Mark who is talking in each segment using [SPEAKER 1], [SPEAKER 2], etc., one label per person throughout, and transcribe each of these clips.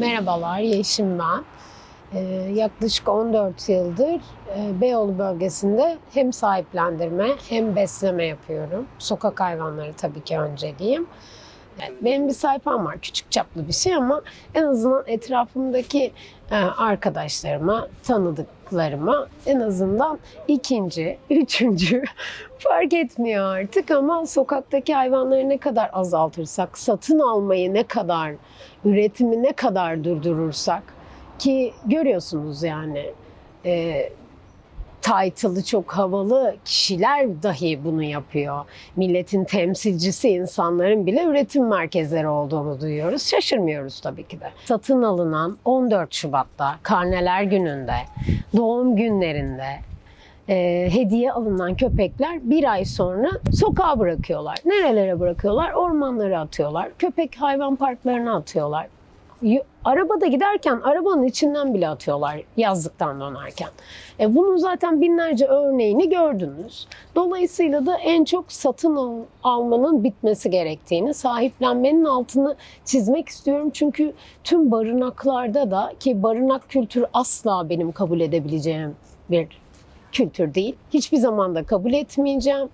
[SPEAKER 1] Merhabalar, Yeşim ben. Ee, yaklaşık 14 yıldır e, Beyoğlu bölgesinde hem sahiplendirme hem besleme yapıyorum. Sokak hayvanları tabii ki önceliğim. Benim bir sayfam var, küçük çaplı bir şey ama en azından etrafımdaki e, arkadaşlarıma, tanıdıklarıma en azından ikinci, üçüncü fark etmiyor artık ama sokaktaki hayvanları ne kadar azaltırsak, satın almayı ne kadar, üretimi ne kadar durdurursak ki görüyorsunuz yani e, title'ı çok havalı kişiler dahi bunu yapıyor. Milletin temsilcisi insanların bile üretim merkezleri olduğunu duyuyoruz. Şaşırmıyoruz tabii ki de. Satın alınan 14 Şubat'ta karneler gününde, doğum günlerinde e, hediye alınan köpekler bir ay sonra sokağa bırakıyorlar. Nerelere bırakıyorlar? Ormanlara atıyorlar. Köpek hayvan parklarına atıyorlar. Arabada giderken arabanın içinden bile atıyorlar yazlıktan dönerken. E bunun zaten binlerce örneğini gördünüz. Dolayısıyla da en çok satın al- almanın bitmesi gerektiğini, sahiplenmenin altını çizmek istiyorum. Çünkü tüm barınaklarda da ki barınak kültürü asla benim kabul edebileceğim bir kültür değil. Hiçbir zaman da kabul etmeyeceğim.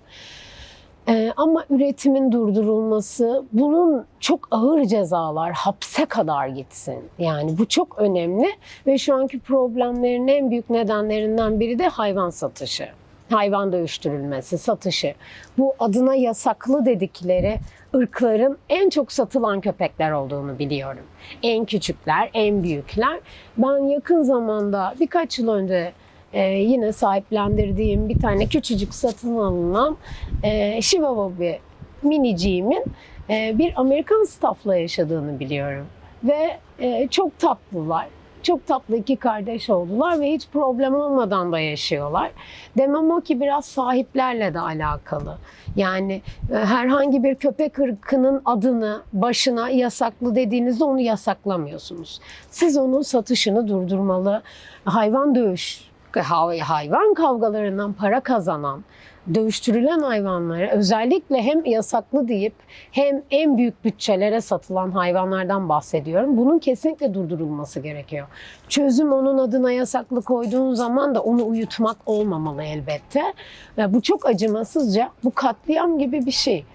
[SPEAKER 1] Ee, ama üretimin durdurulması, bunun çok ağır cezalar, hapse kadar gitsin. Yani bu çok önemli ve şu anki problemlerin en büyük nedenlerinden biri de hayvan satışı. Hayvan dövüştürülmesi, satışı. Bu adına yasaklı dedikleri ırkların en çok satılan köpekler olduğunu biliyorum. En küçükler, en büyükler. Ben yakın zamanda birkaç yıl önce e, yine sahiplendirdiğim bir tane küçücük satın alınan e, Chihuahua bir miniciğimin e, bir Amerikan staffla yaşadığını biliyorum. Ve e, çok tatlılar. Çok tatlı iki kardeş oldular ve hiç problem olmadan da yaşıyorlar. Demem o ki biraz sahiplerle de alakalı. Yani e, herhangi bir köpek ırkının adını başına yasaklı dediğinizde onu yasaklamıyorsunuz. Siz onun satışını durdurmalı. Hayvan dövüş hayvan kavgalarından para kazanan, dövüştürülen hayvanları özellikle hem yasaklı deyip hem en büyük bütçelere satılan hayvanlardan bahsediyorum. Bunun kesinlikle durdurulması gerekiyor. Çözüm onun adına yasaklı koyduğun zaman da onu uyutmak olmamalı elbette. Ve bu çok acımasızca, bu katliam gibi bir şey.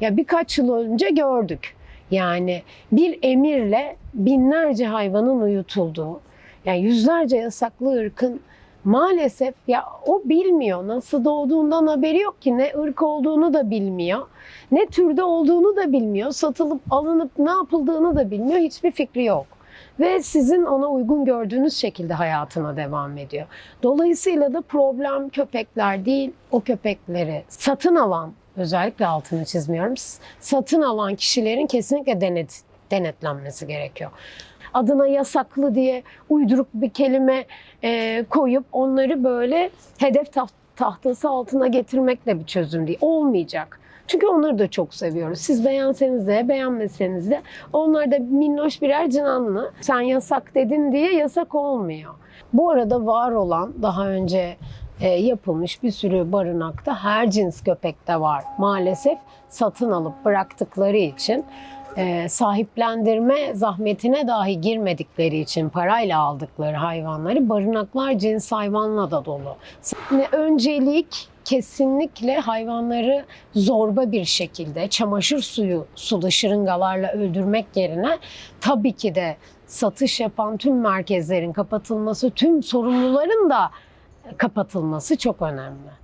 [SPEAKER 1] Ya birkaç yıl önce gördük. Yani bir emirle binlerce hayvanın uyutulduğu, yani yüzlerce yasaklı ırkın maalesef ya o bilmiyor. Nasıl doğduğundan haberi yok ki. Ne ırk olduğunu da bilmiyor. Ne türde olduğunu da bilmiyor. Satılıp alınıp ne yapıldığını da bilmiyor. Hiçbir fikri yok. Ve sizin ona uygun gördüğünüz şekilde hayatına devam ediyor. Dolayısıyla da problem köpekler değil, o köpekleri satın alan, özellikle altını çizmiyorum, satın alan kişilerin kesinlikle denet, denetlenmesi gerekiyor adına yasaklı diye uyduruk bir kelime e, koyup onları böyle hedef taht- tahtası altına getirmek de bir çözüm değil. Olmayacak. Çünkü onları da çok seviyoruz. Siz beğenseniz de beğenmeseniz de onlar da minnoş birer canlı. Sen yasak dedin diye yasak olmuyor. Bu arada var olan daha önce e, yapılmış bir sürü barınakta her cins köpek de var. Maalesef satın alıp bıraktıkları için e, sahiplendirme zahmetine dahi girmedikleri için parayla aldıkları hayvanları barınaklar cins hayvanla da dolu. Yani öncelik kesinlikle hayvanları zorba bir şekilde çamaşır suyu sulu şırıngalarla öldürmek yerine tabii ki de satış yapan tüm merkezlerin kapatılması, tüm sorumluların da kapatılması çok önemli.